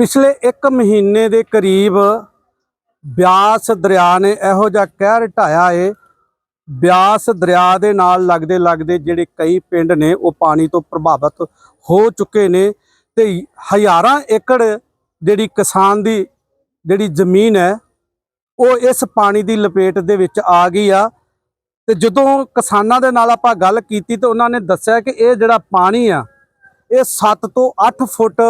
ਪਿਛਲੇ 1 ਮਹੀਨੇ ਦੇ ਕਰੀਬ ਬਿਆਸ ਦਰਿਆ ਨੇ ਇਹੋ ਜਿਹਾ ਕਹਿਰ ਢਾਇਆ ਏ। ਬਿਆਸ ਦਰਿਆ ਦੇ ਨਾਲ ਲੱਗਦੇ ਲੱਗਦੇ ਜਿਹੜੇ ਕਈ ਪਿੰਡ ਨੇ, ਉਹ ਪਾਣੀ ਤੋਂ ਪ੍ਰਭਾਵਿਤ ਹੋ ਚੁੱਕੇ ਨੇ ਤੇ ਹਜ਼ਾਰਾਂ ਏਕੜ ਜਿਹੜੀ ਕਿਸਾਨ ਦੀ ਜਿਹੜੀ ਜ਼ਮੀਨ ਹੈ, ਉਹ ਇਸ ਪਾਣੀ ਦੀ ਲਪੇਟ ਦੇ ਵਿੱਚ ਆ ਗਈ ਆ। ਤੇ ਜਦੋਂ ਕਿਸਾਨਾਂ ਦੇ ਨਾਲ ਆਪਾਂ ਗੱਲ ਕੀਤੀ ਤੇ ਉਹਨਾਂ ਨੇ ਦੱਸਿਆ ਕਿ ਇਹ ਜਿਹੜਾ ਪਾਣੀ ਆ, ਇਹ 7 ਤੋਂ 8 ਫੁੱਟ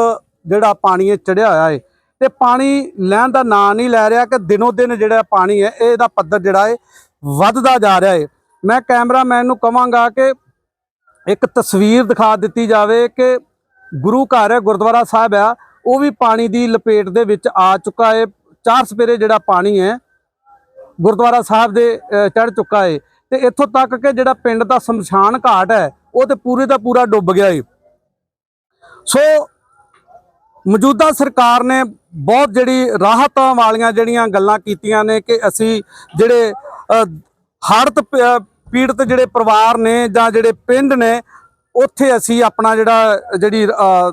ਜਿਹੜਾ ਪਾਣੀ ਇਹ ਚੜਿਆ ਹੋਇਆ ਏ, ਤੇ ਪਾਣੀ ਲੈਣ ਦਾ ਨਾਂ ਨਹੀਂ ਲੈ ਰਿਹਾ ਕਿ ਦਿਨੋ ਦਿਨ ਜਿਹੜਾ ਪਾਣੀ ਹੈ, ਇਹਦਾ ਪੱਧਰ ਜਿਹੜਾ ਏ ਵੱਧਦਾ ਜਾ ਰਿਹਾ ਏ। ਮੈਂ ਕੈਮਰਾਮੈਨ ਨੂੰ ਕਵਾਂਗਾ ਕਿ ਇੱਕ ਤਸਵੀਰ ਦਿਖਾ ਦਿੱਤੀ ਜਾਵੇ ਕਿ ਗੁਰੂ ਘਰ ਹੈ, ਗੁਰਦੁਆਰਾ ਸਾਹਿਬ ਆ ਉਹ ਵੀ ਪਾਣੀ ਦੀ ਲਪੇਟ ਦੇ ਵਿੱਚ ਆ ਚੁੱਕਾ ਏ। ਚਾਰ ਸਪੇਰੇ ਜਿਹੜਾ ਪਾਣੀ ਹੈ, ਗੁਰਦੁਆਰਾ ਸਾਹਿਬ ਦੇ ਚੜ ਚੁੱਕਾ ਏ। ਤੇ ਇੱਥੋਂ ਤੱਕ ਕਿ ਜਿਹੜਾ ਪਿੰਡ ਦਾ ਸ਼ਮਸ਼ਾਨ ਘਾਟ ਹੈ, ਉਹ ਤੇ ਪੂਰੇ ਦਾ ਪੂਰਾ ਡੁੱਬ ਗਿਆ ਏ। ਸੋ ਮੌਜੂਦਾ ਸਰਕਾਰ ਨੇ ਬਹੁਤ ਜਿਹੜੀ ਰਾਹਤਾਂ ਵਾਲੀਆਂ ਜਿਹੜੀਆਂ ਗੱਲਾਂ ਕੀਤੀਆਂ ਨੇ ਕਿ ਅਸੀਂ ਜਿਹੜੇ ਹੜਤ ਪੀੜਤ ਜਿਹੜੇ ਪਰਿਵਾਰ ਨੇ ਜਾਂ ਜਿਹੜੇ ਪਿੰਡ ਨੇ ਉੱਥੇ ਅਸੀਂ ਆਪਣਾ ਜਿਹੜਾ ਜਿਹੜੀ ਅ,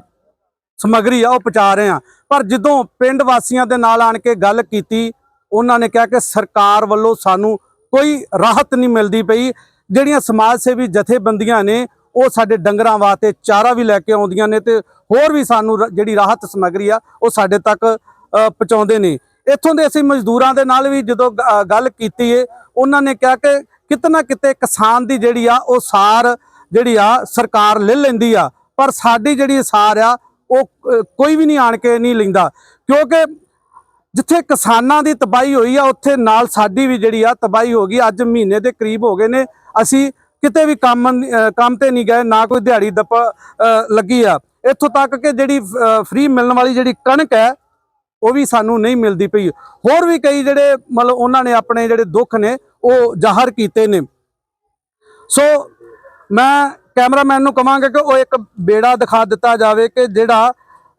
ਸਮੱਗਰੀ ਆ ਉਹ ਪਹੁੰਚਾ ਰਹੇ ਹਾਂ। ਪਰ ਜਦੋਂ ਪਿੰਡ ਵਾਸੀਆਂ ਦੇ ਨਾਲ ਆਣ ਕੇ ਗੱਲ ਕੀਤੀ ਉਹਨਾਂ ਨੇ ਕਿਹਾ ਕਿ ਸਰਕਾਰ ਵੱਲੋਂ ਸਾਨੂੰ ਕੋਈ ਰਾਹਤ ਨਹੀਂ ਮਿਲਦੀ ਪਈ। ਜਿਹੜੀਆਂ ਸਮਾਜ ਸੇਵੀ ਜਥੇਬੰਦੀਆਂ ਨੇ ਉਹ ਸਾਡੇ ਡੰਗਰਾਂ ਵਾਸਤੇ ਚਾਰਾ ਵੀ ਲੈ ਕੇ ਆਉਂਦੀਆਂ ਨੇ ਤੇ ਹੋਰ ਵੀ ਸਾਨੂੰ ਰ- ਜਿਹੜੀ ਰਾਹਤ ਸਮੱਗਰੀ ਆ, ਉਹ ਸਾਡੇ ਤੱਕ ਪਹੁੰਚਾਉਂਦੇ ਨੇ। ਇੱਥੋਂ ਦੇ ਅਸੀਂ ਮਜ਼ਦੂਰਾਂ ਦੇ ਨਾਲ ਵੀ ਜਦੋਂ ਗ- ਗੱਲ ਕੀਤੀ ਏ, ਉਹਨਾਂ ਨੇ ਕਿਹਾ ਕਿ ਕਿਤੇ ਨਾ ਕਿਤੇ ਕਿਸਾਨ ਦੀ ਜਿਹੜੀ ਆ, ਉਹ ਸਾਰ ਜਿਹੜੀ ਆ, ਸਰਕਾਰ ਲੈ ਲੈਂਦੀ ਆ। ਪਰ ਸਾਡੀ ਜਿਹੜੀ ਸਾਰ ਆ, ਉਹ ਕੋਈ ਵੀ ਨਹੀਂ ਆਣ ਕੇ ਨਹੀਂ ਲੈਂਦਾ। ਕਿਉਂਕਿ ਜਿੱਥੇ ਕਿਸਾਨਾਂ ਦੀ ਤਬਾਹੀ ਹੋਈ ਆ, ਉੱਥੇ ਨਾਲ ਸਾਡੀ ਵੀ ਜਿਹੜੀ ਆ, ਤਬਾਹੀ ਹੋ ਗਈ। ਅੱਜ ਮਹੀਨੇ ਦੇ ਕਰੀਬ ਹੋ ਗਏ ਨੇ। ਅਸੀਂ ਕਿਤੇ ਵੀ ਕੰਮ ਅਹ, ਕੰਮ ਤੇ ਨਹੀਂ ਗਏ, ਨਾ ਕੋਈ ਦਿਹਾੜੀ ਦੱਪ, ਅਹ, ਲੱਗੀ ਆ। ਇੱਥੋਂ ਤੱਕ ਕਿ ਜਿਹੜੀ ਫ੍ਰੀ ਮਿਲਣ ਵਾਲੀ ਜਿਹੜੀ ਕਣਕ ਹੈ, ਉਹ ਵੀ ਸਾਨੂੰ ਨਹੀਂ ਮਿਲਦੀ ਪਈ। ਹੋਰ ਵੀ ਕਈ ਜਿਹੜੇ, ਮਤਲਬ ਉਹਨਾਂ ਨੇ ਆਪਣੇ ਜਿਹੜੇ ਦੁੱਖ ਨੇ, ਉਹ ਜ਼ਾਹਰ ਕੀਤੇ ਨੇ। ਸੋ, ਮੈਂ ਕੈਮਰਾਮੈਨ ਨੂੰ ਕਹਾਂਗਾ ਕਿ ਉਹ ਇੱਕ ਬੇੜਾ ਦਿਖਾ ਦਿੱਤਾ ਜਾਵੇ ਕਿ ਜਿਹੜਾ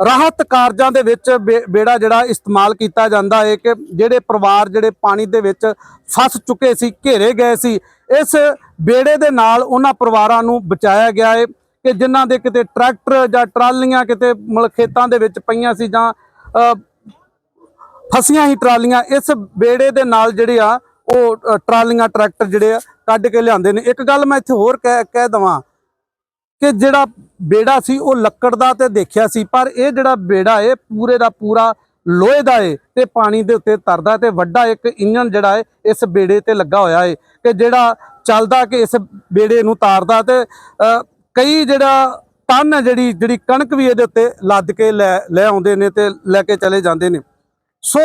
ਰਾਹਤ ਕਾਰਜਾਂ ਦੇ ਵਿੱਚ ਬੇ- ਬੇੜਾ ਜਿਹੜਾ ਇਸਤੇਮਾਲ ਕੀਤਾ ਜਾਂਦਾ ਹੈ ਕਿ ਜਿਹੜੇ ਪਰਿਵਾਰ ਜਿਹੜੇ ਪਾਣੀ ਦੇ ਵਿੱਚ ਫਸ ਚੁੱਕੇ ਸੀ, ਘੇਰੇ ਗਏ ਸੀ ਇਸ ਬੇੜੇ ਦੇ ਨਾਲ ਉਹਨਾਂ ਪਰਿਵਾਰਾਂ ਨੂੰ ਬਚਾਇਆ ਗਿਆ ਹੈ ਕਿ ਜਿਨ੍ਹਾਂ ਦੇ ਕਿਤੇ ਟਰੈਕਟਰ ਜਾਂ ਟਰਾਲੀਆਂ ਕਿਤੇ ਮਤਲਬ ਖੇਤਾਂ ਦੇ ਵਿੱਚ ਪਈਆਂ ਸੀ ਜਾਂ ਫਸੀਆਂ ਹੀ ਟਰਾਲੀਆਂ, ਇਸ ਬੇੜੇ ਦੇ ਨਾਲ ਜਿਹੜੇ ਆ, ਉਹ ਟਰਾਲੀਆਂ, ਟਰੈਕਟਰ ਜਿਹੜੇ ਆ, ਕੱਢ ਕੇ ਲਿਆਂਦੇ ਨੇ। ਇੱਕ ਗੱਲ ਮੈਂ ਇੱਥੇ ਹੋਰ ਕਹਿ ਕਹਿ ਦਵਾਂ ਕਿ ਜਿਹੜਾ ਬੇੜਾ ਸੀ ਉਹ ਲੱਕੜ ਦਾ ਤੇ ਦੇਖਿਆ ਸੀ, ਪਰ ਇਹ ਜਿਹੜਾ ਬੇੜਾ ਏ, ਪੂਰੇ ਦਾ ਪੂਰਾ ਲੋਹੇ ਦਾ ਏ ਤੇ ਪਾਣੀ ਦੇ ਉੱਤੇ ਤਰਦਾ ਤੇ ਵੱਡਾ ਇੱਕ ਇੰਜਨ ਜਿਹੜਾ ਏ, ਇਸ ਬੇੜੇ ਤੇ ਲੱਗਾ ਹੋਇਆ ਏ ਕਿ ਜਿਹੜਾ ਚੱਲਦਾ ਕਿ ਇਸ ਬੇੜੇ ਨੂੰ ਤਾਰਦਾ ਤੇ ਕਈ ਜਿਹੜਾ ਟਨ ਹੈ ਜਿਹੜੀ ਜਿਹੜੀ ਕਣਕ ਵੀ ਇਹਦੇ ਉੱਤੇ ਲੱਦ ਕੇ ਲੈ ਲੈ ਆਉਂਦੇ ਨੇ ਤੇ ਲੈ ਕੇ ਚਲੇ ਜਾਂਦੇ ਨੇ। ਸੋ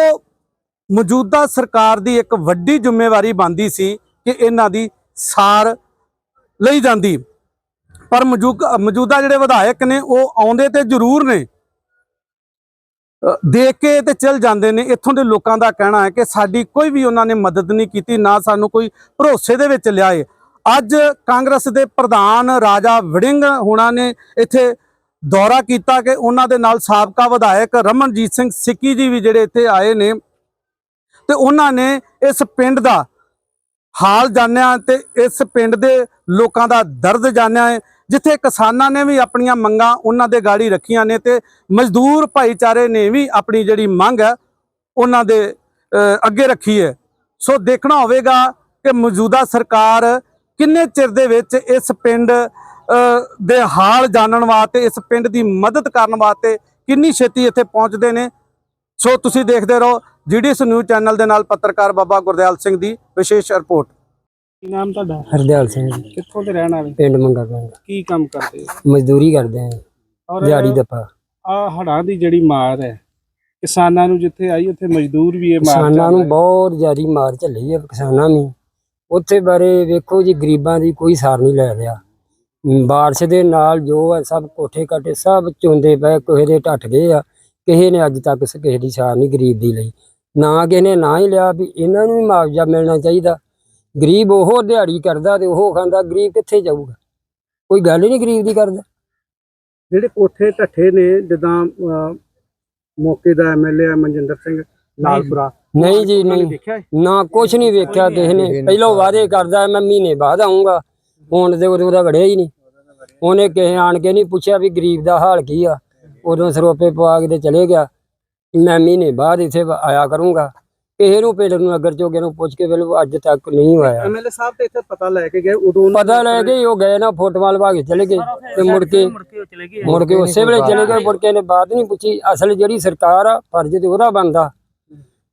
ਮੌਜੂਦਾ ਸਰਕਾਰ ਦੀ ਇੱਕ ਵੱਡੀ ਜ਼ਿੰਮੇਵਾਰੀ ਬਣਦੀ ਸੀ ਕਿ ਇਹਨਾਂ ਦੀ ਸਾਰ ਲਈ ਜਾਂਦੀ। ਪਰ ਮੌਜੂਕ- ਮੌਜੂਦਾ ਜਿਹੜੇ ਵਿਧਾਇਕ ਨੇ ਉਹ ਆਉਂਦੇ ਤੇ ਜ਼ਰੂਰ ਨੇ। ਦੇਖ ਕੇ ਤੇ ਚਲ ਜਾਂਦੇ ਨੇ, ਇੱਥੋਂ ਦੇ ਲੋਕਾਂ ਦਾ ਕਹਿਣਾ ਹੈ ਕਿ ਸਾਡੀ ਕੋਈ ਵੀ ਉਹਨਾਂ ਨੇ ਮਦਦ ਨਹੀਂ ਕੀਤੀ, ਨਾ ਸਾਨੂੰ ਕੋਈ ਭਰੋਸੇ ਦੇ ਵਿੱਚ ਲਿਆਏ। ਅੱਜ ਕਾਂਗਰਸ ਦੇ ਪ੍ਰਧਾਨ ਰਾਜਾ ਵੜਿੰਗ ਹੁਣਾਂ ਨੇ ਇੱਥੇ ਦੌਰਾ ਕੀਤਾ ਕਿ ਉਹਨਾਂ ਦੇ ਨਾਲ ਸਾਬਕਾ ਵਿਧਾਇਕ ਰਮਨਜੀਤ ਸਿੰਘ ਸਿੱਕੀ ਜੀ ਵੀ ਜਿਹੜੇ ਇੱਥੇ ਆਏ ਨੇ, ਤੇ ਉਹਨਾਂ ਨੇ ਇਸ ਪਿੰਡ ਦਾ ਹਾਲ ਜਾਣਿਆ ਤੇ ਇਸ ਪਿੰਡ ਦੇ ਲੋਕਾਂ ਦਾ ਦਰਦ ਜਾਣਿਆ ਹੈ। ਜਿੱਥੇ ਕਿਸਾਨਾਂ ਨੇ ਵੀ ਆਪਣੀਆਂ ਮੰਗਾਂ ਉਹਨਾਂ ਦੇ ਗਾੜੀ ਰੱਖੀਆਂ ਨੇ ਤੇ ਮਜ਼ਦੂਰ ਭਾਈਚਾਰੇ ਨੇ ਵੀ ਆਪਣੀ ਜਿਹੜੀ ਮੰਗ ਹੈ, ਉਹਨਾਂ ਦੇ ਅੱਗੇ ਰੱਖੀ ਹੈ। ਸੋ ਦੇਖਣਾ ਹੋਵੇਗਾ ਕਿ ਮੌਜੂਦਾ ਸਰਕਾਰ ਕਿੰਨੇ ਚਿਰ ਦੇ ਵਿੱਚ ਇਸ ਪਿੰਡ ਦੇ ਹਾਲ ਜਾਣਨ ਵਾਸਤੇ, ਇਸ ਪਿੰਡ ਦੀ ਮਦਦ ਕਰਨ ਵਾਸਤੇ ਕਿੰਨੀ ਛੇਤੀ ਇੱਥੇ ਪਹੁੰਚਦੇ ਨੇ। ਸੋ ਤੁਸੀਂ ਦੇਖਦੇ ਰਹੋ ਜੀਡੀਐਸ ਨਿਊਜ਼ ਚੈਨਲ ਦੇ ਨਾਲ ਪੱਤਰਕਾਰ ਬਾਬਾ ਗੁਰਦਿਆਲ ਸਿੰਘ ਦੀ ਵਿਸ਼ੇਸ਼ ਰਿਪੋਰਟ। ਕੀ ਨਾਮ ਤੁਹਾਡਾ? ਹਰਦਿਆਲ ਸਿੰਘ ਜੀ, ਕਿੱਥੋਂ ਦੇ ਰਹਿਣ ਵਾਲੇ? ਪਿੰਡ ਮੰਗਾ ਪਿੰਡ ਕੀ ਕੰਮ ਕਰਦੇ ਹੋ? ਮਜ਼ਦੂਰੀ ਕਰਦੇ ਆਂ ਔਰ ਦਿਹਾੜੀ ਦੱਪਾ। ਆ ਹੜਾਂ ਦੀ ਜਿਹੜੀ ਮਾਰ ਹੈ ਕਿਸਾਨਾਂ ਨੂੰ ਜਿੱਥੇ ਆਈ ਉੱਥੇ ਮਜ਼ਦੂਰ ਵੀ ਇਹ ਮਾਰ ਕਿਸਾਨਾਂ ਨੂੰ। ਬਹੁਤ ਜ਼ਿਆਦੀ ਮਾਰ ਝੱਲੀ ਹੈ ਕਿਸਾਨਾਂ ਨੂੰ ਉੱਥੇ ਬਾਰੇ ਵੇਖੋ ਜੀ ਗਰੀਬਾਂ ਦੀ ਕੋਈ ਸਾਰ ਨਹੀਂ ਲੈ ਰਿਹਾ। ਮ, ਬਾਰਿਸ਼ ਦੇ ਨਾਲ ਜੋ ਹੈ ਸਭ ਕੋਠੇ ਕਾਟੇ ਸਭ ਚੁੰਦੇ ਪਏ ਕਿਸੇ ਦੇ ਢੱਟ ਗਏ ਆ। ਕਿਸੇ ਨੇ ਅੱਜ ਤੱਕ ਸ- ਕਿਸੇ ਦੀ ਸਾਰ ਨਹੀਂ ਗਰੀਬ ਦੀ ਲਈ। ਨਾ ਕਿਸੇ ਨੇ ਨਾ ਹੀ ਲਿਆ ਵੀ ਇਹਨਾਂ ਨੂੰ ਵੀ ਮੁਆਵਜ਼ਾ ਮਿਲਣਾ ਚਾਹੀਦਾ। ਗਰੀਬ ਉਹ ਦਿਹਾੜੀ ਕਰਦਾ ਤੇ ਉਹ ਖਾਂਦਾ ਗਰੀਬ ਕਿੱਥੇ ਜਾਊਗਾ? ਕੋਈ ਗੱਲ ਹੀ ਨਹੀਂ ਗਰੀਬ ਦੀ ਕਰਦਾ। ਜਿਹੜੇ ਕੋਠੇ ਢੱਠੇ ਨੇ ਜਿੱਦਾਂ ਮੌਕੇ ਦਾ ਐਮਐਲਏ ਮਨਜਿੰਦਰ ਸਿੰਘ ਲਾਲਪੁਰਾ ਨਹੀਂ ਜੀ ਨਹੀਂ? ਨਾ ਕੁਛ ਨਹੀਂ ਵੇਖਿਆ ਕਿਸੇ ਨੇ। ਪਹਿਲਾਂ ਵਾਅਦੇ ਕਰਦਾ ਮੈਂ ਮਹੀਨੇ ਬਾਅਦ ਆਉਂਗਾ ਹੁਣ ਤੇ ਉਦੋਂ ਦਾ ਵੜਿਆ ਹੀ ਨਹੀਂ। ਉਹਨੇ ਕਿਸੇ ਆਣ ਕੇ ਨਹੀਂ ਪੁੱਛਿਆ ਵੀ ਗਰੀਬ ਦਾ ਹਾਲ ਕੀ ਆ। ਉਦੋਂ ਸਰੋਪੇ ਪਵਾ ਕੇ ਤੇ ਚਲੇ ਗਿਆ। ਮੈਂ ਮਹੀਨੇ ਬਾਅਦ ਇੱਥੇ ਆਇਆ ਕਰੂੰਗਾ। ਕਿਸੇ ਨੂੰ ਪਿੰਡ ਨੂੰ ਨਗਰ ਚੋਗੇ ਨੂੰ ਪੁੱਛ ਕੇ ਵੇਲੇ ਅੱਜ ਤੱਕ ਨਹੀਂ ਹੋਇਆ। ਐਮਐਲਏ ਸਾਹਿਬ ਤੇ ਇੱਥੇ ਪਤਾ ਲੈ ਕੇ ਗਏ ਉਦੋਂ ਪਤਾ ਲੈ ਕੇ ਹੀ ਉਹ ਗਏ ਨਾ ਫੋਟੋਆਂ ਲਵਾ ਕੇ ਚਲੇ ਗਏ। ਤੇ ਮੁੜ ਕੇ ਮੁੜ ਕੇ ਉਸੇ ਵੇਲੇ ਚਲੇ ਗਏ ਮੁੜ ਕੇ ਨੇ ਬਾਤ ਨਹੀਂ ਪੁੱਛੀ। ਅਸਲ ਜਿਹੜੀ ਸਰਕਾਰ ਆ ਫਰਜ਼ ਤੇ ਉਹਦਾ ਬੰਦਾ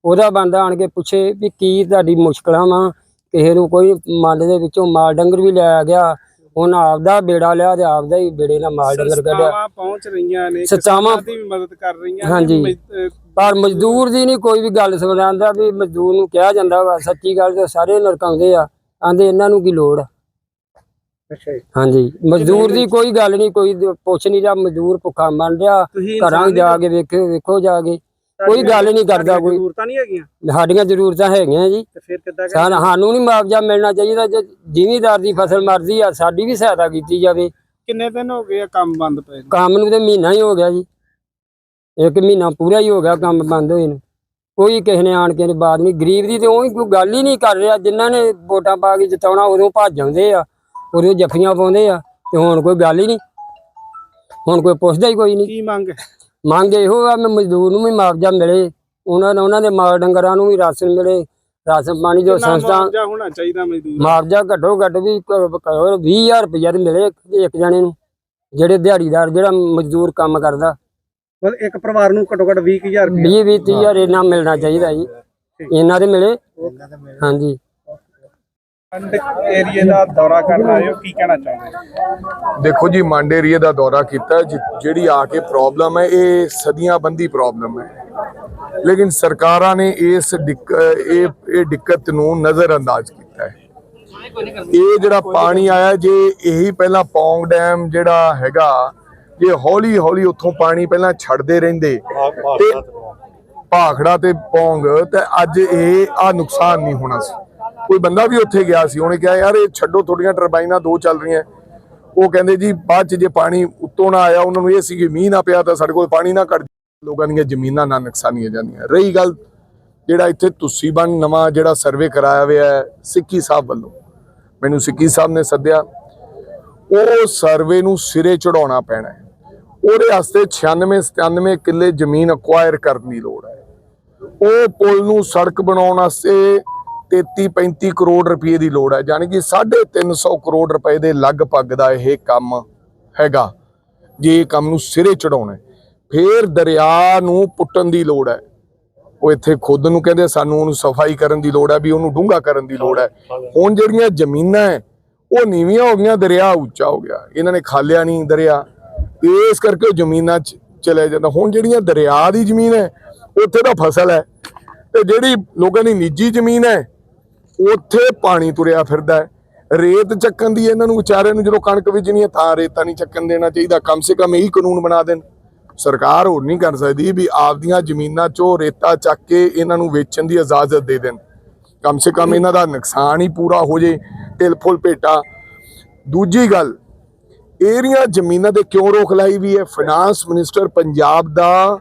ਉਹਦਾ ਬੰਦਾ ਆਣ ਕੇ ਪੁੱਛੇ ਵੀ ਕੀ ਤੁਹਾਡੀ ਮੁਸ਼ਕਲਾਂ ਵਾ। ਕਿਸੇ ਨੂੰ ਕੋਈ ਮੱਲ ਦੇ ਵਿੱਚੋਂ ਮਾਲ ਡੰਗਰ ਵੀ ਲਿਆ ਗਿਆ। ਉਹਨਾਂ ਆਪਦਾ ਬੇੜਾ ਲਿਆ ਤੇ ਆਪਦਾ ਹੀ ਬੇੜੇ ਨਾਲ ਮਾਲ ਡੰਗਰ ਕੱਢਿਆ। ਪਹੁੰਚ ਰਹੀਆਂ ਨੇ ਕਿਸਾਨਾਂ ਦੀ ਵੀ ਮਦਦ ਕਰ ਰਹੀਆਂ ਨੇ। ਹਾਂਜੀ। ਪਰ ਮਜ਼ਦੂਰ ਦੀ ਨਹੀਂ ਕੋਈ ਵੀ ਗੱਲ ਸੁਣਾਉਂਦਾ ਵੀ ਮਜ਼ਦੂਰ ਨੂੰ ਕਿਹਾ ਜਾਂਦਾ ਵਾ ਸੱਚੀ ਗੱਲ ਤੇ ਸਾਰੇ ਨਰਕਾਉਂਦੇ ਆ ਆਂਦੇ ਇਹਨਾਂ ਨੂੰ ਕੀ ਲੋੜ ਆ? ਅੱਛਾ ਜੀ। ਹਾਂਜੀ ਮਜ਼ਦੂਰ ਦੀ ਕੋਈ ਗੱਲ ਨਹੀਂ ਕੋਈ ਪੁੱਛ ਨਹੀਂ ਰਿਹਾ ਮਜ਼ਦੂਰ ਭੁੱਖਾ ਮਰ ਰਿਹਾ ਘਰਾਂ ਜਾ ਕੇ ਵੇਖੋ ਵੇਖੋ ਜਾ ਕੇ। ਕੋਈ ਗੱਲ ਨਹੀਂ ਕਰਦਾ ਕੋਈ। ਜ਼ਰੂਰਤਾਂ ਨਹੀਂ ਹੈਗੀਆਂ? ਸਾਡੀਆਂ ਜ਼ਰੂਰਤਾਂ ਹੈਗੀਆਂ ਜੀ। ਤੇ ਫਿਰ ਕਿੱਦਾਂ ਸਾਨ- ਨਹੀਂ ਮੁਆਵਜ਼ਾ ਮਿਲਣਾ ਚਾਹੀਦਾ ਜੇ ਜ਼ਿਮੀਦਾਰ ਦੀ ਫਸਲ ਮਰਦੀ ਆ ਸਾਡੀ ਵੀ ਸਹਾਇਤਾ ਕੀਤੀ ਜਾਵੇ। ਕਿੰਨੇ ਦਿਨ ਹੋ ਗਏ ਕੰਮ ਬੰਦ ਪਏ? ਕੰਮ ਨੂੰ ਤੇ ਮਹੀਨਾ ਹੀ ਹੋ ਗਿਆ ਜੀ। ਇੱਕ ਮਹੀਨਾ ਪੂਰਾ ਹੀ ਹੋ ਗਿਆ ਕੰਮ ਬੰਦ ਹੋਏ ਨੂੰ। ਕੋਈ ਕਿਸੇ ਨੇ ਆਣ ਕੇ ਨੇ ਬਾਤ ਨਹੀਂ। ਗਰੀਬ ਦੀ ਤੇ ਉਹੀ ਕੋਈ ਗੱਲ ਹੀ ਨਹੀਂ ਕਰ ਰਿਹਾ। ਜਿਨ੍ਹਾਂ ਨੇ ਵੋਟਾਂ ਪਾ ਕੇ ਜਿਤਾਉਣਾ ਉਦੋਂ ਭੱਜ ਜਾਂਦੇ ਆ। ਉਦੋਂ ਜੱਫੀਆਂ ਪਾਉਂਦੇ ਆ ਤੇ ਹੁਣ ਕੋਈ ਗੱਲ ਹੀ ਨਹੀਂ। ਹੁਣ ਕੋਈ ਪੁੱਛਦਾ ਹੀ ਕੋਈ ਨਹੀਂ। ਕੀ ਮੰਗ? ਮੰਗ ਇਹੋ ਆ ਮੈਂ ਮਜ਼ਦੂਰ ਨੂੰ ਵੀ ਮੁਆਵਜ਼ਾ ਮਿਲੇ। ਉਹਨਾਂ ਨੂੰ ਉਹਨਾਂ ਦੇ ਮਾਲ ਡੰਗਰਾਂ ਨੂੰ ਵੀ ਰਾਸ਼ਨ ਮਿਲੇ। ਰਾਸ਼ਨ ਪਾਣੀ ਜੋ ਸੰਸਥਾ ਮੁਆਵਜ਼ਾ ਹੋਣਾ ਚਾਹੀਦਾ ਮਜ਼ਦੂਰ ਮੁਆਵਜ਼ਾ ਘੱਟੋ ਘੱਟ ਵੀ ਕ- ਕਰੋ 20000 ਰੁਪਇਆ ਤੇ ਮਿਲੇ ਇੱਕ ਜਣੇ ਨੂੰ। ਜਿਹੜੇ ਦਿਹਾੜੀਦਾਰ ਜਿਹੜਾ ਮਜ਼ਦੂਰ ਕੰਮ ਕਰਦਾ। ਮਤਲਬ ਇੱਕ ਪਰਿਵਾਰ ਨੂੰ ਘੱਟੋ ਘੱਟ 20000 ਰੁਪਏ 20 20 30000 ਇਹਨਾਂ ਮਿਲਣਾ ਚਾਹੀਦਾ ਜੀ। ਇਹਨਾਂ ਦੇ ਮਿਲੇ। ਹਾਂਜੀ। ਮੰਡ ਏਰੀਏ ਦਾ ਦੌਰਾ ਕਰਨ ਆਏ ਹੋ ਕੀ ਕਹਿਣਾ ਚਾਹੁੰਦੇ? ਦੇਖੋ ਜੀ ਮੰਡ ਏਰੀਏ ਦਾ ਦੌਰਾ ਕੀਤਾ ਜਿ- ਜਿਹੜੀ ਆ ਕੇ ਪ੍ਰੋਬਲਮ ਹੈ ਇਹ ਸਦੀਆਂ ਬੰਦੀ ਪ੍ਰੋਬਲਮ ਹੈ। ਲੇਕਿਨ ਸਰਕਾਰਾਂ ਨੇ ਇਸ ਦਿੱਕ- ਇਹ ਇਹ ਦਿੱਕਤ ਨੂੰ ਨਜ਼ਰ ਅੰਦਾਜ਼ ਕੀਤਾ ਹੈ। ਇਹ ਜਿਹੜਾ ਪਾਣੀ ਆਇਆ ਜੇ ਇਹੀ ਪਹਿਲਾਂ ਪੌਂਗ ਡੈਮ ਜਿਹੜਾ ਹੈਗਾ ਜੇ ਹੌਲੀ ਹੌਲੀ ਉੱਥੋਂ ਪਾਣੀ ਪਹਿਲਾਂ ਛੱਡਦੇ ਰਹਿੰਦੇ ਤੇ ਭਾਖੜਾ ਤੇ ਪੌਂਗ ਤੇ ਅੱਜ ਇਹ ਆ ਨੁਕਸਾਨ ਨਹੀਂ ਹੋਣਾ ਸੀ। ਕੋਈ ਬੰਦਾ ਵੀ ਉੱਥੇ ਗਿਆ ਸੀ ਉਹਨੇ ਕਿਹਾ ਯਾਰ ਇਹ ਛੱਡੋ ਤੁਹਾਡੀਆਂ ਟਰਬਾਈਨਾਂ ਦੋ ਚੱਲ ਰਹੀਆਂ। ਉਹ ਕਹਿੰਦੇ ਜੀ ਬਾਅਦ ਚ ਜੇ ਪਾਣੀ ਉੱਤੋਂ ਨਾ ਆਇਆ ਉਹਨਾਂ ਨੂੰ ਇਹ ਸੀ ਕਿ ਮੀਂਹ ਨਾ ਪਿਆ ਤਾਂ ਸਾਡੇ ਕੋਲ ਪਾਣੀ ਨਾ ਘਟ ਲੋਕਾਂ ਦੀਆਂ ਜ਼ਮੀਨਾਂ ਨਾ ਨੁਕਸਾਨੀਆਂ ਜਾਂਦੀਆਂ। ਰਹੀ ਗੱਲ ਜਿਹੜਾ ਇੱਥੇ ਤੁਸੀਂ ਬਣ ਨਵਾਂ ਜਿਹੜਾ ਸਰਵੇ ਕਰਾਇਆ ਹੋਇਆ ਹੈ ਸਿੱਕੀ ਸਾਹਿਬ ਵੱਲੋਂ। ਮੈਨੂੰ ਸਿੱਕੀ ਸਾਹਿਬ ਨੇ ਸੱਦਿਆ ਉਹ ਸਰਵੇ ਨੂੰ ਸਿਰੇ ਚੜਾਉਣਾ ਪੈਣਾ ਉਹਦੇ ਵਾਸਤੇ 96 97 ਕਿੱਲੇ ਜ਼ਮੀਨ ਅਕਵਾਇਰ ਕਰਨ ਦੀ ਲੋੜ ਹੈ। ਉਹ ਪੁਲ ਨੂੰ ਸੜਕ ਬਣਾਉਣ ਵਾਸਤੇ 33 35 ਕਰੋੜ ਰੁਪਏ ਦੀ ਲੋੜ ਹੈ। ਯਾਨੀ ਕਿ 350 ਕਰੋੜ ਰੁਪਏ ਦੇ ਲਗਭਗ ਦਾ ਇਹ ਕੰਮ ਹੈਗਾ। ਜੇ ਇਹ ਕੰਮ ਨੂੰ ਸਿਰੇ ਚੜਾਉਣਾ ਫੇਰ ਦਰਿਆ ਨੂੰ ਪੁੱਟਣ ਦੀ ਲੋੜ ਹੈ। ਉਹ ਇੱਥੇ ਖੁਦ ਨੂੰ ਕਹਿੰਦੇ ਸਾਨੂੰ ਉਹਨੂੰ ਸਫ਼ਾਈ ਕਰਨ ਦੀ ਲੋੜ ਹੈ, ਵੀ ਉਹਨੂੰ ਡੂੰਘਾ ਕਰਨ ਦੀ ਲੋੜ ਹੈ। ਹੁਣ ਜਿਹੜੀਆਂ ਜ਼ਮੀਨਾਂ ਹੈ, ਉਹ ਨੀਵੀਆਂ ਹੋ ਗਈਆਂ, ਦਰਿਆ ਉੱਚਾ ਹੋ ਗਿਆ। ਇਹਨਾਂ ਨੇ ਖਾਲਿਆ ਨਹੀਂ ਦਰਿਆ। ਇਸ ਕਰਕੇ ਉਹ ਜ਼ਮੀਨਾਂ 'ਚ ਚਲੇ ਜਾਂਦਾ। ਹੁਣ ਜਿਹੜੀਆਂ ਦਰਿਆ ਦੀ ਜ਼ਮੀਨ ਹੈ, ਉੱਥੇ ਤਾਂ ਫਸਲ ਹੈ। ਤੇ ਜਿਹੜੀ ਲੋਕਾਂ ਦੀ ਨਿੱਜੀ ਜ਼ਮੀਨ ਹੈ, ਉੱਥੇ ਪਾਣੀ ਤੁਰਿਆ ਫਿਰਦਾ ਹੈ। ਰੇਤ ਚੱਕਣ ਦੀ ਇਹਨਾਂ ਨੂੰ ਵਿਚਾਰਿਆਂ ਨੂੰ ਜਦੋਂ ਕਣਕ ਬੀਜਣੀ ਹੈ, ਤਾਂ ਰੇਤਾ ਨਹੀਂ ਚੱਕਣ ਦੇਣਾ ਚਾਹੀਦਾ। ਕਮ ਸੇ ਕਮ ਇਹੀ ਕਾਨੂੰਨ ਬਣਾ ਦੇਣ। ਸਰਕਾਰ ਹੋਰ ਨਹੀਂ ਕਰ ਸਕਦੀ ਵੀ ਆਪਦੀਆਂ ਜ਼ਮੀਨਾਂ 'ਚੋਂ ਰੇਤਾ ਚੱਕ ਕੇ ਇਹਨਾਂ ਨੂੰ ਵੇਚਣ ਦੀ ਇਜਾਜ਼ਤ ਦੇ ਦੇਣ। ਕਮ ਸੇ ਕਮ ਇਹਨਾਂ ਦਾ ਨੁਕਸਾਨ ਹੀ ਪੂਰਾ ਹੋ ਜੇ। ਤਿਲ ਫੁੱਲ ਭੇਟਾ। ਦੂਜੀ ਗੱਲ ਇਹਦੀਆਂ ਜ਼ਮੀਨਾਂ ਤੇ ਕਿਉਂ ਰੋਕ ਲਾਈ ਵੀ ਹੈ? ਫਾਈਨਾਂਸ ਮਿਨਿਸਟਰ ਪੰਜਾਬ ਦਾ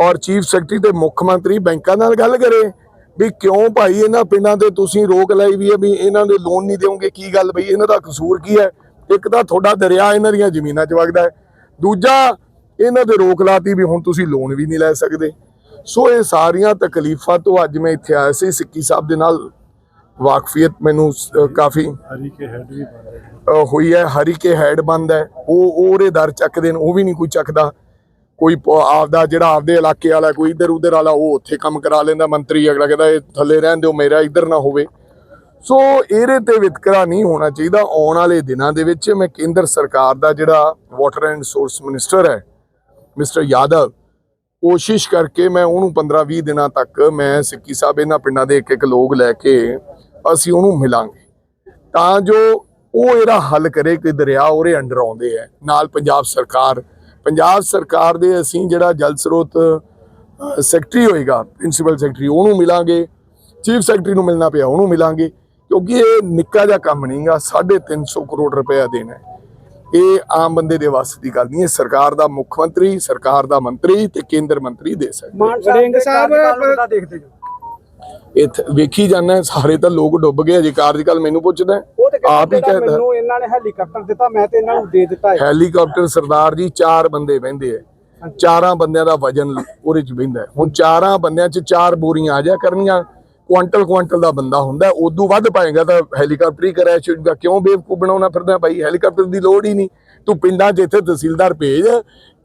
ਔਰ ਚੀਫ ਸੈਕਟਰੀ ਤੇ ਮੁੱਖ ਮੰਤਰੀ ਬੈਂਕਾਂ ਨਾਲ ਗੱਲ ਕਰੇ ਵੀ ਕਿਉਂ ਭਾਈ ਇਹਨਾਂ ਪਿੰਡਾਂ ਤੇ ਤੁਸੀਂ ਰੋਕ ਲਾਈ ਵੀ ਹੈ ਵੀ ਇਹਨਾਂ ਦੇ ਲੋਨ ਨਹੀਂ ਦਿਓਗੇ? ਕੀ ਗੱਲ ਬਈ? ਇਹਨਾਂ ਦਾ ਕਸੂਰ ਕੀ ਹੈ? ਇੱਕ ਤਾਂ ਤੁਹਾਡਾ ਦਰਿਆ ਇਹਨਾਂ ਦੀਆਂ ਜ਼ਮੀਨਾਂ 'ਚ ਵਗਦਾ ਹੈ। ਦੂਜਾ, ਇਹਨਾਂ ਦੇ ਰੋਕ ਲਾਤੀ ਵੀ ਹੁਣ ਤੁਸੀਂ ਲੋਨ ਵੀ ਨਹੀਂ ਲੈ ਸਕਦੇ। ਸੋ ਇਹ ਸਾਰੀਆਂ ਤਕਲੀਫਾਂ ਤੋਂ ਅੱਜ ਮੈਂ ਇੱਥੇ ਆਇਆ ਸੀ ਸਿੱਕੀ ਸਾਹਿਬ ਦੇ ਨਾਲ ਵਾਕਫੀਅਤ ਮੈਨੂੰ ਕਾਫੀ ਹਰੀ ਕੇ ਹੈਡ ਵੀ ਅ, ਹੋਈ ਹੈ ਹਰੀ ਕੇ ਹੈਡ ਬੰਦ ਹੈ। ਉਹ ਉਹਰੇ ਦਰ ਚੱਕਦੇ ਨੇ ਉਹ ਵੀ ਨਹੀਂ ਕੋਈ ਚੱਕਦਾ। ਕੋਈ ਆਪਦਾ ਜਿਹੜਾ ਆਪਦੇ ਇਲਾਕੇ ਵਾਲਾ ਕੋਈ ਇੱਧਰ ਉੱਧਰ ਵਾਲਾ ਉਹ ਉੱਥੇ ਕੰਮ ਕਰਾ ਲੈਂਦਾ ਮੰਤਰੀ ਅਗਲਾ ਕਹਿੰਦਾ ਇਹ ਥੱਲੇ ਰਹਿਣ ਦਿਓ ਮੇਰਾ ਇੱਧਰ ਨਾ ਹੋਵੇ। ਸੋ ਇਹਦੇ ਤੇ ਵਿਤਕਰਾ ਨਹੀਂ ਹੋਣਾ ਚਾਹੀਦਾ। ਆਉਣ ਵਾਲੇ ਦਿਨਾਂ ਦੇ ਵਿੱਚ ਮੈਂ ਕੇਂਦਰ ਸਰਕਾਰ ਦਾ ਜਿਹੜਾ ਵਾਟਰ ਐਂਡ ਸੋਰਸ ਮਿਨਿਸਟਰ ਹੈ ਮਿਸਟਰ ਯਾਦਵ ਕੋਸ਼ਿਸ਼ ਕਰਕੇ ਮੈਂ ਉਹਨੂੰ 15-20 ਦਿਨਾਂ ਤੱਕ ਮੈਂ ਸਿੱਕੀ ਸਾਹਿਬ ਇਹਨਾਂ ਪਿੰਡਾਂ ਦੇ ਇੱਕ ਇੱਕ ਲੋਕ ਲੈ ਕੇ ਅਸੀਂ ਉਹਨੂੰ ਮਿਲਾਂਗੇ। ਤਾਂ ਜੋ ਉਹ ਇਹਦਾ ਹੱਲ ਕਰੇ ਕਿ ਦਰਿਆ ਉਹਦੇ ਅੰਡਰ ਆਉਂਦੇ ਹੈ। ਨਾਲ ਪੰਜਾਬ ਸਰਕਾਰ ਪੰਜਾਬ ਸਰਕਾਰ ਦੇ ਅਸੀਂ ਜਿਹੜਾ ਜਲ ਸਰੋਤ ਸੈਕਟਰੀ ਹੋਏਗਾ ਪ੍ਰਿੰਸੀਪਲ ਸੈਕਟਰੀ ਉਹਨੂੰ ਮਿਲਾਂਗੇ। ਚੀਫ ਸੈਕਟਰੀ ਨੂੰ ਮਿਲਣਾ ਪਿਆ ਉਹਨੂੰ ਮਿਲਾਂਗੇ। ਕਿਉਂਕਿ ਇਹ ਨਿੱਕਾ ਜਿਹਾ ਕੰਮ ਨਹੀਂਗਾ 350 ਕਰੋੜ ਰੁਪਇਆ ਦੇਣਾ ਹੈ। ਇਹ ਆਮ ਬੰਦੇ ਦੇ ਵੱਸ ਦੀ ਗੱਲ ਨਹੀਂ ਹੈ। ਸਰਕਾਰ ਦਾ ਮੁੱਖ ਮੰਤਰੀ ਸਰਕਾਰ ਦਾ ਮੰਤਰੀ ਤੇ ਕੇਂਦਰ ਮੰਤਰੀ ਦੇ ਸਕਦੇ ਮਾਨ ਸਾਹਿਬ ਦੇਖਦੇ ਜੋ। ਇੱਥੇ ਵੇਖੀ ਜਾਂਦਾ ਸਾਰੇ ਤਾਂ ਲੋਕ ਡੁੱਬ ਗਏ ਅਜੇ ਕਾਰਜਕਾਲ ਮੈਨੂੰ ਪੁੱਛਦਾ ਆਪ ਹੀ ਕਹਿੰਦਾ। ਮੈਨੂੰ ਇਹਨਾਂ ਨੇ ਹੈਲੀਕਾਪਟਰ ਦਿੱਤਾ ਮੈਂ ਤੇ ਇਹਨਾਂ ਨੂੰ ਦੇ ਦਿੱਤਾ ਹੈ। ਹੈਲੀਕਾਪਟਰ ਸਰਦਾਰ ਜੀ ਚਾਰ ਬੰਦੇ ਬਹਿੰਦੇ ਐ ਚਾਰਾਂ ਬੰਦਿਆਂ ਦਾ ਵਜਨ ਉਹਦੇ ਚ ਬਹਿੰਦਾ ਹੈ। ਹੁਣ ਚਾਰਾਂ ਬੰਦਿਆਂ ਚ ਚਾਰ ਬੋਰੀਆਂ ਆ ਜਾ ਕਰਨੀਆਂ ਕੁਆਂਟਲ ਕੁਆਂਟਲ ਦਾ ਬੰਦਾ ਹੁੰਦਾ ਉਦੋਂ ਵੱਧ ਪਾਏਗਾ ਤਾਂ ਹੈਲੀਕਾਪਟਰ ਹੀ ਕਰਿਆ ਚਾਹੀਦਾ ਕਿਉਂ ਬੇਵਕੂਫ ਬਣਾਉਣਾ ਫਿਰਦਾ ਭਾਈ ਹੈਲੀਕਾਪਟਰ ਦੀ ਲੋੜ ਹੀ ਨਹੀਂ। ਤੂੰ ਪਿੰਡਾਂ 'ਚ ਇੱਥੇ ਤਹਿਸੀਲਦਾਰ ਭੇਜ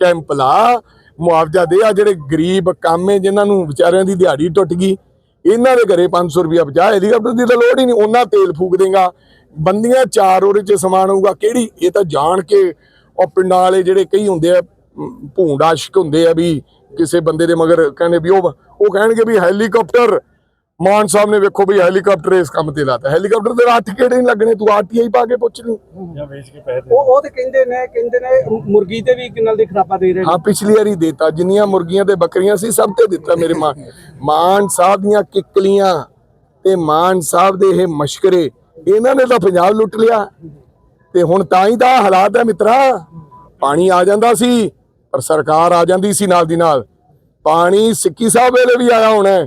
ਕੈਂਪ ਲਾ ਮੁਆਵਜ਼ਾ ਦੇ ਆ। ਜਿਹੜੇ ਗਰੀਬ ਕਾਮੇ ਜਿਨ੍ਹਾਂ ਨੂੰ ਵਿਚਾਰਿਆਂ ਦੀ ਦਿਹਾੜੀ ਟੁੱਟ ਗਈ ਇਹਨਾਂ ਦੇ ਘਰੇ 500 ਰੁਪਇਆ ਬਚਾ ਹੈਲੀਕਾਪਟਰ ਦੀ ਤਾਂ ਲੋੜ ਹੀ ਨਹੀਂ ਉਹਨਾਂ ਤੇਲ ਫੂਕ ਦੇਗਾ। ਬੰਦੀਆਂ ਚਾਰ ਉਹਦੇ 'ਚ ਸਮਾਨ ਹੋਊਗਾ ਕਿਹੜੀ? ਇਹ ਤਾਂ ਜਾਣ ਕੇ ਉਹ ਪਿੰਡਾਂ ਵਾਲੇ ਜਿਹੜੇ ਕਈ ਹੁੰਦੇ ਆ ਅਮ, ਭੂੰਡ ਆਸ਼ਕ ਹੁੰਦੇ ਆ ਵੀ ਕਿਸੇ ਬੰਦੇ ਦੇ ਮਗਰ ਕਹਿੰਦੇ ਵੀ ਉਹ ਉਹ ਕਹਿਣਗੇ ਵੀ ਹੈਲੀਕਾਪਟਰ ਮਾਨ ਸਾਹਿਬ ਨੇ ਵੇਖੋ ਵੀ ਹੈਲੀਕਾਪਟਰ ਇਸ ਕੰਮ ਤੇ ਲਾਤਾ। ਹੈਲੀਕਾਪਟਰ ਦੇ ਅੱਠ ਕਿਹੜੇ ਨਹੀਂ ਲੱਗਣੇ? ਤੂੰ ਆਰਟੀਆਈ ਪਾ ਕੇ ਪੁੱਛ ਲਈ। ਉਹ ਉਹ ਤੇ ਕਹਿੰਦੇ ਨੇ ਕਹਿੰਦੇ ਨੇ ਮੁਰਗੀ ਤੇ ਵੀ ਕਿੰਨਲ ਦੀ ਖਰਾਬਾ ਦੇ ਰਹੇ ਹਾਂ ਪਿਛਲੀ ਵਾਰੀ ਦੇਤਾ। ਜਿੰਨੀਆਂ ਮੁਰਗੀਆਂ ਤੇ ਬੱਕਰੀਆਂ ਸੀ ਸਭ ਤੇ ਦਿੱਤਾ ਮੇਰੇ ਮਾਂ ਮਾਨ ਸਾਹਿਬ ਦੀਆਂ ਕਿੱਕਲੀਆਂ ਤੇ ਮਾਨ ਸਾਹਿਬ ਦੇ ਇਹ ਮਸ਼ਕਰੇ ਇਹਨਾਂ ਨੇ ਤਾਂ ਪੰਜਾਬ ਲੁੱਟ ਲਿਆ। ਤੇ ਹੁਣ ਤਾਂ ਹੀ ਤਾਂ ਹਾਲਾਤ ਹੈ ਮਿੱਤਰਾ। ਪਾਣੀ ਆ ਜਾਂਦਾ ਸੀ ਪਰ ਸਰਕਾਰ ਆ ਜਾਂਦੀ ਸੀ ਨਾਲ ਦੀ ਨਾਲ। ਪਾਣੀ ਸਿੱਕੀ ਸਾਹਿਬ ਵੇਲੇ ਵੀ ਆਇਆ ਹੋਣਾ।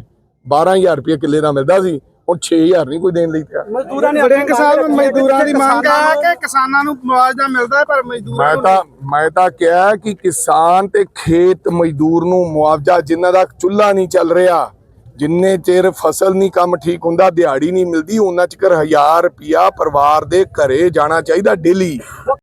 12000 ਰੁਪਏ ਕਿੱਲੇ ਦਾ ਮਿਲਦਾ ਸੀ ਹੁਣ 6000 ਨਹੀਂ ਕੋਈ ਦੇਣ ਲਈ ਤਿਆਰ। ਮਜ਼ਦੂਰਾਂ ਨੇ ਵੜਿੰਗ ਸਾਹਿਬ ਮਜ਼ਦੂਰਾਂ ਦੀ ਮੰਗ ਹੈ ਕਿ ਕਿਸਾਨਾਂ ਨੂੰ ਮੁਆਵਜ਼ਾ ਮਿਲਦਾ ਹੈ ਪਰ ਮਜ਼ਦੂਰਾਂ ਮੈਂ ਤਾਂ ਮੈਂ ਤਾਂ ਕਿਹਾ ਕਿ ਕਿਸਾਨ ਤੇ ਖੇਤ ਮਜ਼ਦੂਰ ਨੂੰ ਮੁਆਵਜ਼ਾ ਜਿਨ੍ਹਾਂ ਦਾ ਚੁੱਲ੍ਹਾ ਨਹੀਂ ਚੱਲ ਰਿਹਾ ਜਿੰਨੇ ਚਿਰ ਫਸਲ ਨਹੀਂ ਕੰਮ ਠੀਕ ਹੁੰਦਾ ਦਿਹਾੜੀ ਨਹੀਂ ਮਿਲਦੀ ਉਹਨਾਂ ਚਿਰ 1000 ਰੁਪਿਆ ਪਰਿਵਾਰ ਦੇ ਘਰੇ ਜਾਣਾ ਚਾਹੀਦਾ ਡੇਲੀ।